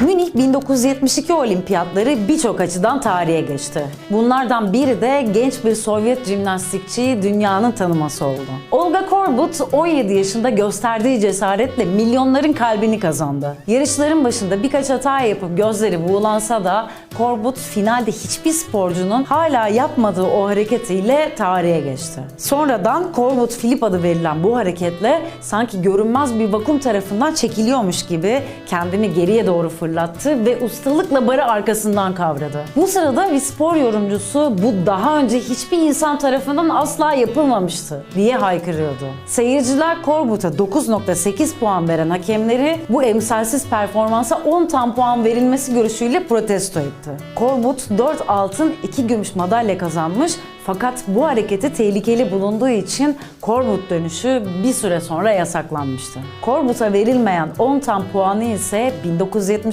Münih 1972 olimpiyatları birçok açıdan tarihe geçti. Bunlardan biri de genç bir Sovyet jimnastikçiyi dünyanın tanıması oldu. Olga Korbut 17 yaşında gösterdiği cesaretle milyonların kalbini kazandı. Yarışların başında birkaç hata yapıp gözleri buğulansa da Korbut finalde hiçbir sporcunun hala yapmadığı o hareketiyle tarihe geçti. Sonradan Korbut Flip adı verilen bu hareketle sanki görünmez bir vakum tarafından çekiliyormuş gibi kendini geriye doğru fırlattı ve ustalıkla barı arkasından kavradı. Bu sırada bir spor yorumcusu bu daha önce hiçbir insan tarafından asla yapılmamıştı diye haykırıyordu. Seyirciler Korbut'a 9.8 puan veren hakemleri bu emsalsiz performansa 10 tam puan verilmesi görüşüyle protesto etti. Korbut 4 altın 2 gümüş madalya kazanmış fakat bu hareketi tehlikeli bulunduğu için Korbut dönüşü bir süre sonra yasaklanmıştı. Korbut'a verilmeyen 10 tam puanı ise 1976